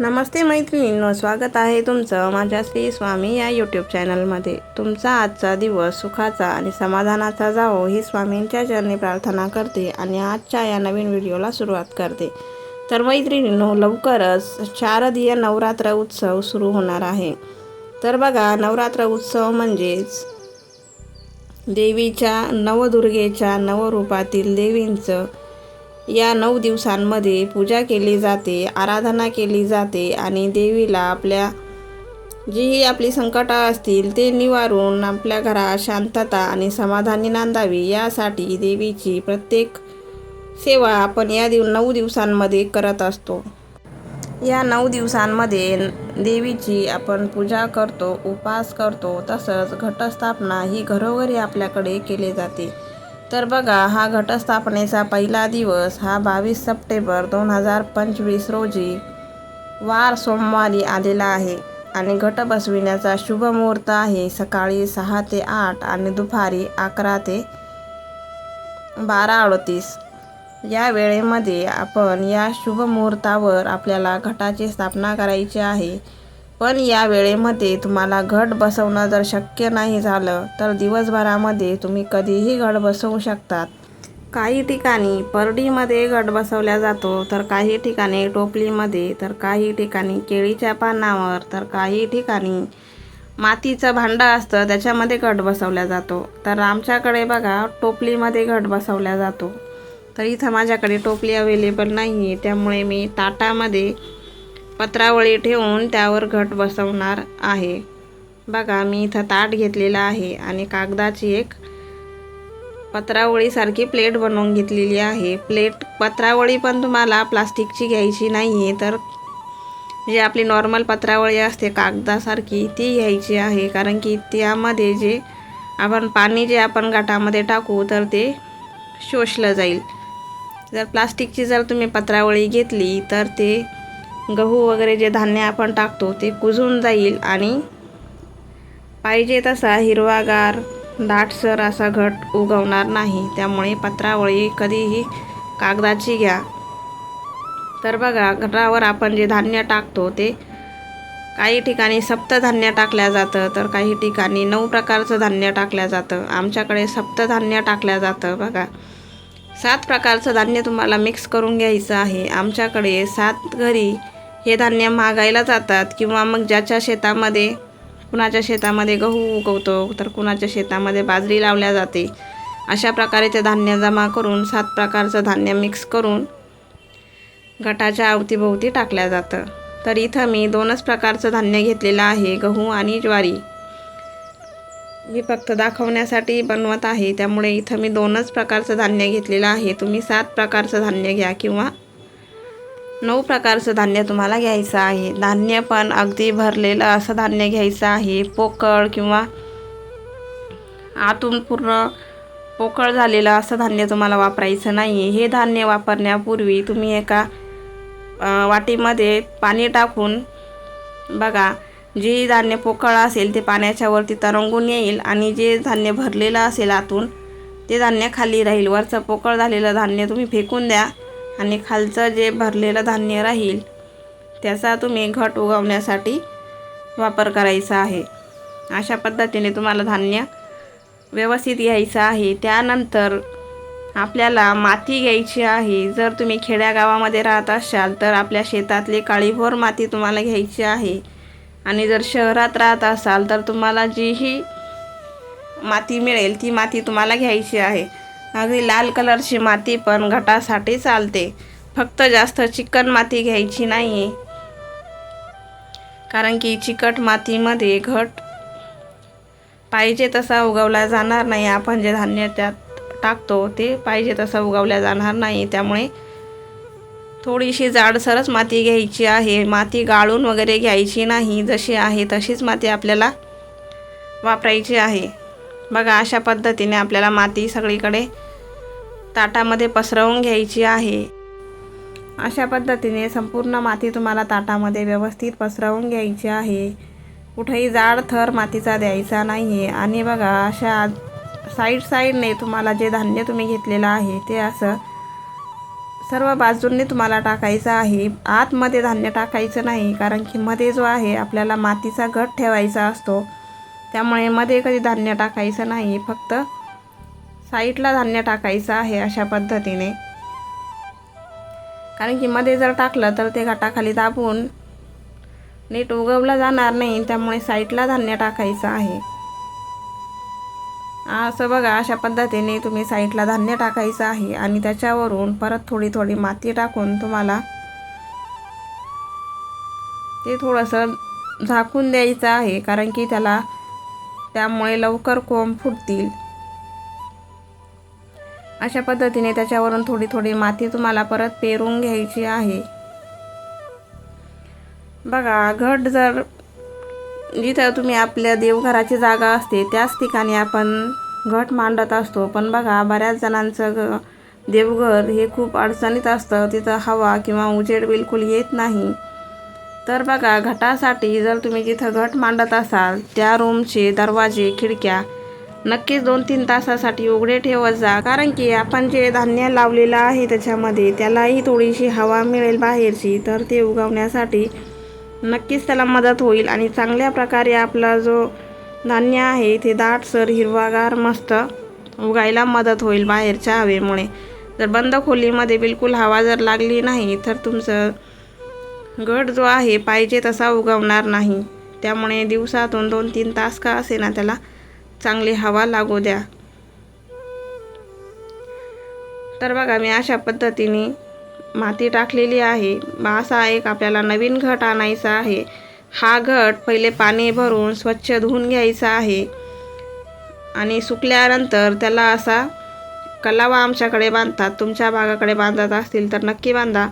नमस्ते मैत्रिणींनो स्वागत आहे तुमचं माझ्या श्री स्वामी या यूट्यूब चॅनलमध्ये तुमचा आजचा दिवस सुखाचा आणि समाधानाचा जावो ही स्वामींच्या चरणी प्रार्थना करते आणि आजच्या या नवीन व्हिडिओला सुरुवात करते. तर मैत्रिणींनो लवकरच शारदीय नवरात्र उत्सव सुरू होणार आहे. तर बघा नवरात्र उत्सव म्हणजेच देवीच्या नवदुर्गेच्या नवरूपातील देवींचं या नऊ दिवसांमध्ये पूजा केली जाते आराधना केली जाते आणि देवीला आपल्या जीही आपली संकटं असतील ते निवारून आपल्या घरात शांतता आणि समाधानी नांदावी. यासाठी देवीची प्रत्येक सेवा आपण या दिव नऊ दिवसांमध्ये करत असतो. या नऊ दिवसांमध्ये देवीची आपण पूजा करतो उपास करतो तसंच घटस्थापना ही घरोघरी आपल्याकडे केली जाते. तर बघा हा घटस्थापनेचा पहिला दिवस हा बावीस सप्टेंबर दोन हजार पंचवीस रोजी वार सोमवारी आलेला आहे आणि घट बसविण्याचा शुभ मुहूर्त आहे. सकाळी सहा ते आठ आणि दुपारी अकरा ते बारा अडतीस. या वेळेमध्ये आपण या शुभ मुहूर्तावर आपल्याला घटाची स्थापना करायची आहे. पण या वेळेमध्ये तुम्हाला घट बसवणं जर शक्य नाही झालं तर दिवसभरामध्ये तुम्ही कधीही घट बसवू शकतात. काही ठिकाणी परडीमध्ये घट बसवल्या जातो तर काही ठिकाणी टोपलीमध्ये तर काही ठिकाणी केळीच्या पानावर तर काही ठिकाणी मातीचं भांडं असतं त्याच्यामध्ये घट बसवल्या जातो. तर आमच्याकडे बघा टोपलीमध्ये घट बसवल्या जातो. तर इथं माझ्याकडे टोपली अवेलेबल नाही आहे त्यामुळे मी ताटामध्ये पत्रावळी ठेवून त्यावर घट बसवणार आहे. बघा मी इथं ताट घेतलेला आहे आणि कागदाची एक पत्रावळीसारखी प्लेट बनवून घेतलेली आहे. प्लेट पत्रावळी पण तुम्हाला प्लास्टिकची घ्यायची नाही आहे तर जे आपली नॉर्मल पत्रावळी असते कागदासारखी ती घ्यायची आहे. कारण की त्यामध्ये जे आपण पाणी जे आपण गाठामध्ये टाकू तर ते शोषलं जाईल. जर प्लास्टिकची जर तुम्ही पत्रावळी घेतली तर ते गहू वगैरे जे धान्य आपण टाकतो ते कुजून जाईल आणि पाहिजे तसा हिरवागार दाटसर असा घट उगवणार नाही. त्यामुळे पत्रावळी कधीही कागदाची घ्या. तर बघा घटावर आपण जे धान्य टाकतो ते काही ठिकाणी सप्तधान्य टाकल्या जातं तर काही ठिकाणी नऊ प्रकारचं धान्य टाकल्या जातं. आमच्याकडे सप्तधान्य टाकल्या जातं बघा. सात प्रकारचं धान्य तुम्हाला मिक्स करून घ्यायचं आहे. आमच्याकडे सात घरी हे धान्य महागायला जातात किंवा मग ज्याच्या शेतामध्ये कुणाच्या शेतामध्ये गहू उगवतो तर कुणाच्या शेतामध्ये बाजरी लावल्या जाते. अशा प्रकारे ते धान्य जमा करून सात प्रकारचं धान्य मिक्स करून गटाच्या अवतीभोवती टाकल्या जातं. तर इथं मी दोनच प्रकारचं धान्य घेतलेलं आहे गहू आणि ज्वारी. मी फक्त दाखवण्यासाठी बनवत आहे त्यामुळे इथं मी दोनच प्रकारचं धान्य घेतलेलं आहे. तुम्ही सात प्रकारचं धान्य घ्या किंवा नऊ प्रकारचं धान्य तुम्हाला घ्यायचं आहे. धान्य पण अगदी भरलेलं असं धान्य घ्यायचं आहे. पोकळ किंवा आतून पूर्ण पोकळ झालेलं असं धान्य तुम्हाला वापरायचं नाही हे धान्य वापरण्यापूर्वी तुम्ही एका वाटीमध्ये पाणी टाकून बघा जे धान्य पोकळ असेल ते पाण्याच्या वरती तरंगून येईल आणि जे धान्य भरलेलं असेल आतून ते धान्य खाली राहील. वरचं पोकळ झालेलं धान्य तुम्ही फेकून द्या. आणि खालचं जे भरलेलं धान्य राहील त्याचा तुम्ही घट उगवण्यासाठी वापर करायचा आहे. अशा पद्धतीने तुम्हाला धान्य व्यवस्थित घ्यायचं आहे. त्यानंतर आपल्याला माती घ्यायची आहे. जर तुम्ही खेड्यागावामध्ये राहत असाल तर आपल्या शेतातली काळीभोर माती तुम्हाला घ्यायची आहे. आणि जर शहरात राहत असाल तर तुम्हाला जीही माती मिळेल ती माती तुम्हाला घ्यायची आहे. अगदी लाल कलरची माती पण घटासाठी चालते. फक्त जास्त चिकन माती घ्यायची नाही कारण की चिकट मातीमध्ये घट पाहिजे तसा उगवला जाणार नाही. आपण जे धान्य त्यात टाकतो ते पाहिजे तसा उगवल्या जाणार नाही. त्यामुळे थोडीशी जाडसरच माती घ्यायची आहे. माती गाळून वगैरे घ्यायची नाही. जशी आहे तशीच माती आपल्याला वापरायची आहे. बघा अशा पद्धतीने आपल्याला माती सगळीकडे ताटामध्ये पसरवून घ्यायची आहे. अशा पद्धतीने संपूर्ण माती तुम्हाला ताटामध्ये व्यवस्थित पसरवून घ्यायची आहे. कुठेही जाड थर मातीचा द्यायचा नाही आहे आणि बघा अशा साईड साईडने तुम्हाला जे धान्य तुम्ही घेतलेलं आहे ते असं सर्व बाजूंनी तुम्हाला टाकायचं आहे. आतमध्ये धान्य टाकायचं नाही कारण की मध्ये जो आहे आपल्याला मातीचा घट ठेवायचा असतो. त्यामुळे मध्ये कधी धान्य टाकायचं नाही फक्त साईडला धान्य टाकायचं आहे अशा पद्धतीने. कारण की मध्ये जर टाकलं तर ते घाटाखाली दाबून नीट उगवलं जाणार नाही त्यामुळे साईडला धान्य टाकायचं आहे. असं बघा अशा पद्धतीने तुम्ही साईडला धान्य टाकायचं आहे आणि त्याच्यावरून परत थोडी थोडी माती टाकून तुम्हाला ते थोडंसं झाकून द्यायचं आहे कारण की त्याला त्यामुळे लवकर कोंब फुटतील. अशा पद्धतीने त्याच्यावरून थोडी थोडी माती तुम्हाला परत पेरून घ्यायची आहे. बघा घट जर जिथं तुम्ही आपल्या देवघराची जागा असते त्याच ठिकाणी आपण घट मांडत असतो. पण बघा बऱ्याच जणांचं ग देवघर हे खूप अडचणीत असतं. तिथं हवा किंवा उजेड बिलकुल येत नाही. तर बघा घटासाठी जर तुम्ही जिथं घट मांडत असाल त्या रूमचे दरवाजे खिडक्या नक्कीच दोन तीन तासासाठी उघडे ठेवत जा. कारण की आपण जे धान्य लावलेलं आहे त्याच्यामध्ये त्यालाही थोडीशी हवा मिळेल बाहेरची. तर ते उगवण्यासाठी नक्कीच त्याला मदत होईल. आणि चांगल्या प्रकारे आपला जो धान्य आहे ते दाटसर हिरवागार मस्त उगायला मदत होईल बाहेरच्या हवेमुळे. जर बंद खोलीमध्ये बिलकुल हवा जर लागली नाही तर तुमचं गट जो आहे पाहिजे तसा उगवणार नाही. त्यामुळे दिवसातून दोन तीन तास का असे ना त्याला चांगली हवा लागू द्या. तर बघा मी अशा पद्धतीने माती टाकलेली आहे. असा एक आपल्याला नवीन घट आणायचा आहे. हा घट पहिले पाणी भरून स्वच्छ धुवून घ्यायचा आहे. आणि सुकल्यानंतर त्याला असा कलावा आमच्याकडे बांधतात. तुमच्या भागाकडे बांधत असतील तर नक्की बांधा.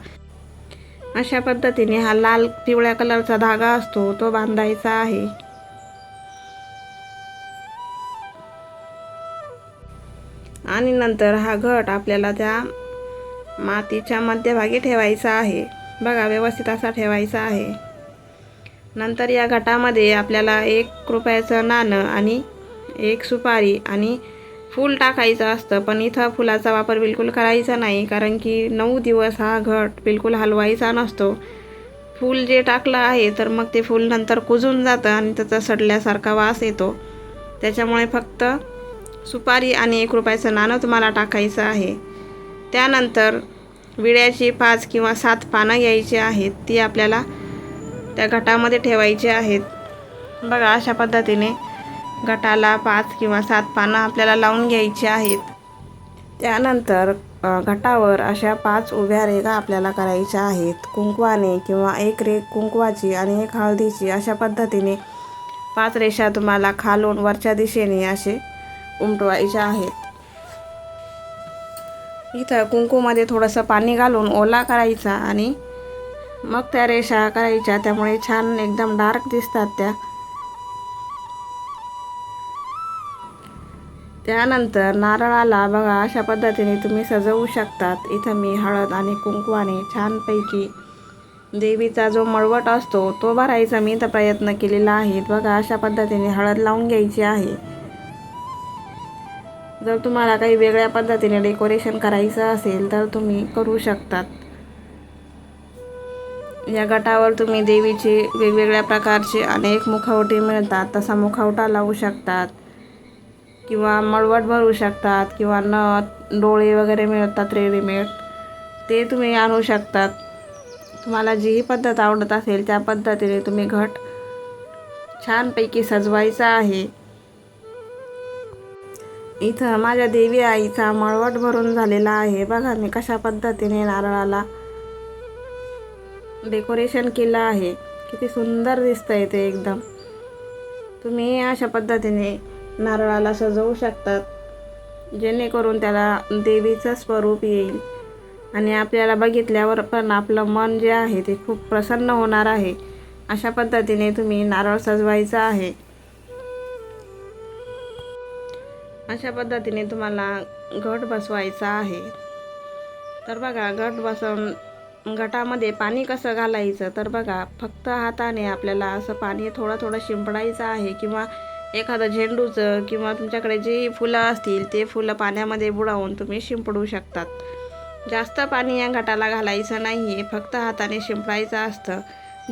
अशा पद्धतीने हा लाल पिवळ्या कलरचा धागा असतो तो बांधायचा आहे. आणि नंतर हा घट आपल्याला त्या मातीच्या मध्यभागी ठेवायचा आहे. बघा व्यवस्थित असा ठेवायचा आहे. नंतर या घटामध्ये आपल्याला एक रुपयाचं नाणं आणि एक सुपारी आणि फूल टाकायचं असतं पण इथं फुलाचा वापर बिलकुल करायचा नाही कारण की नऊ दिवस हा घट बिलकुल हलवायचा नसतो. फूल जे टाकलं आहे तर मग ते फूल नंतर कुजून जातं आणि त्याचा सडल्यासारखा वास येतो. त्याच्यामुळे फक्त सुपारी आणि एक रुपयाचं नाणं तुम्हाला टाकायचं आहे. त्यानंतर विड्याची पाच किंवा सात पानं घ्यायची आहेत ती आपल्याला त्या घटामध्ये ठेवायची आहेत. बघा अशा पद्धतीने गटाला पाच किंवा सात पानं आपल्याला लावून घ्यायची आहेत. त्यानंतर गटावर घटावर अशा पाच उभ्या रेगा आपल्याला करायच्या आहेत. कुंकवाने किंवा एक रे कुंकवाची आणि एक हळदीची अशा पद्धतीने पाच रेषा तुम्हाला खालून वरच्या दिशेने असे उमटवायच्या आहेत. इथं कुंकूमध्ये थोडंसं पाणी घालून ओला करायचा आणि मग त्या रेषा करायच्या. त्यामुळे छान एकदम डार्क दिसतात त्या. त्यानंतर नारळाला बघा अशा पद्धतीने तुम्ही सजवू शकतात. इथं मी हळद आणि कुंकवाने छानपैकी देवीचा जो मळवट असतो तो भरायचा मी तर प्रयत्न केलेला आहे. बघा अशा पद्धतीने हळद लावून घ्यायची आहे. जर तुम्हाला काही वेगळ्या पद्धतीने डेकोरेशन करायचं असेल तर तुम्ही करू शकतात. या गटावर तुम्ही देवीचे वेगवेगळ्या प्रकारचे अनेक मुखवटे मिळतात. तसा मुखवटा लावू शकतात. किंवा मळवट भरू शकतात किंवा नथ डोळे वगैरे मिळतात रेडीमेड. ते तुम्ही आणू शकतात. तुम्हाला जीही पद्धत आवडत असेल त्या पद्धतीने तुम्ही घट छानपैकी सजवायचा आहे. इथं माझ्या देवी आईचा मळवट भरून झालेला आहे. बघा मी कशा पद्धतीने नारळाला डेकोरेशन केलं आहे. किती सुंदर दिसतंय ते एकदम. तुम्ही अशा पद्धतीने नारळाला सजवू शकतात. जेणेकरून त्याला देवीचं स्वरूप येईल. आणि आपल्याला बघितल्यावर पण आपलं मन जे आहे ते खूप प्रसन्न होणार आहे. अशा पद्धतीने तुम्ही नारळ सजवायचा आहे. अशा पद्धतीने तुम्हाला घट बसवायचा आहे. तर बघा घट बसवून घटामध्ये पाणी कसं घालायचं? तर बघा फक्त हाताने आपल्याला असं पाणी थोडं थोडं शिंपडायचं आहे किंवा एखादं झेंडूचं किंवा तुमच्याकडे जे फुलं असतील ते फुलं पाण्यामध्ये बुडावून तुम्ही शिंपडू शकतात. जास्त पाणी या घाटाला घालायचं नाही आहे फक्त हाताने शिंपडायचं असतं.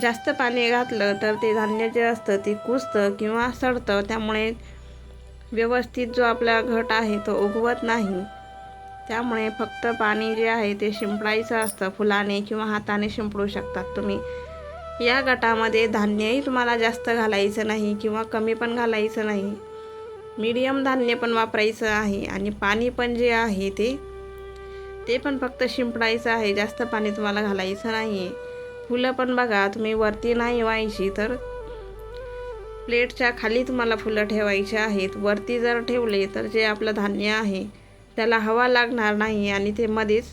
जास्त पाणी घातलं तर ते धान्य जे असतं ते कुजतं किंवा सडतं. त्यामुळे व्यवस्थित जो आपला घट आहे तो उगवत नाही. त्यामुळे फक्त पाणी जे आहे ते शिंपडायचं असतं. फुलाने किंवा हाताने शिंपडू शकतात तुम्ही. या गटामध्ये धान्यही तुम्हाला जास्त घालायचं नाही किंवा कमी पण घालायचं नाही. मीडियम धान्य पण वापरायचं आहे आणि पाणी पण जे आहे ते ते पण फक्त शिंपडायचं आहे जास्त पाणी तुम्हाला घालायचं नाही आहे फुलं पण बघा तुम्ही वरती नाही व्हायची तर प्लेटच्या खाली तुम्हाला फुलं ठेवायची आहेत. वरती जर ठेवले तर जे आपलं धान्य आहे त्याला हवा लागणार नाही आणि ते मध्येच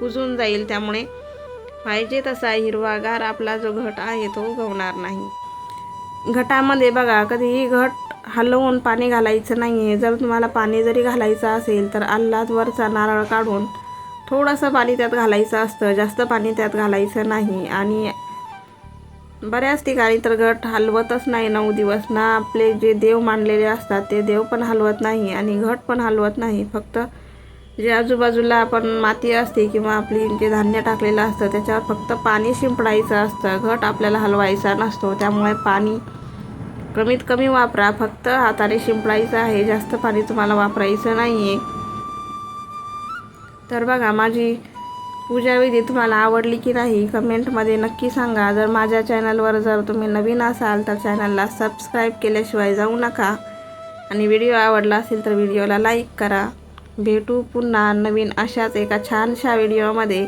कुजून जाईल. त्यामुळे पाहिजे तसा हिरवागार आपला जो घट आहे तो उगवणार नाही. घटामध्ये बघा कधीही घट हलवून पाणी घालायचं नाही आहे जर तुम्हाला पाणी जरी घालायचं असेल तर आल्लाद वरचा नारळ काढून थोडंसं पाणी त्यात घालायचं असतं. जास्त पाणी त्यात घालायचं नाही. आणि बऱ्याच ठिकाणी तर घट हलवतच नाही नऊ दिवस. ना आपले जे देव मानलेले असतात ते देव पण हलवत नाही आणि घट पण हलवत नाही. फक्त जे आजूबाजूला आपण माती असते किंवा आपली जे धान्य टाकलेलं असतं त्याच्यावर फक्त पाणी शिंपडायचं असतं. घट आपल्याला हलवायचा नसतो. त्यामुळे पाणी कमीत कमी वापरा. फक्त हाताने शिंपडायचं आहे. जास्त पाणी तुम्हाला वापरायचं नाही आहे तर बघा माझी पूजाविधी तुम्हाला आवडली की नाही कमेंटमध्ये नक्की सांगा. जर माझ्या चॅनलवर जर तुम्ही नवीन असाल तर चॅनलला सबस्क्राईब केल्याशिवाय जाऊ नका. आणि व्हिडिओ आवडला असेल तर व्हिडिओला लाईक करा. भेटू पुन्हा नवीन अशाच एका छानशा व्हिडिओमध्ये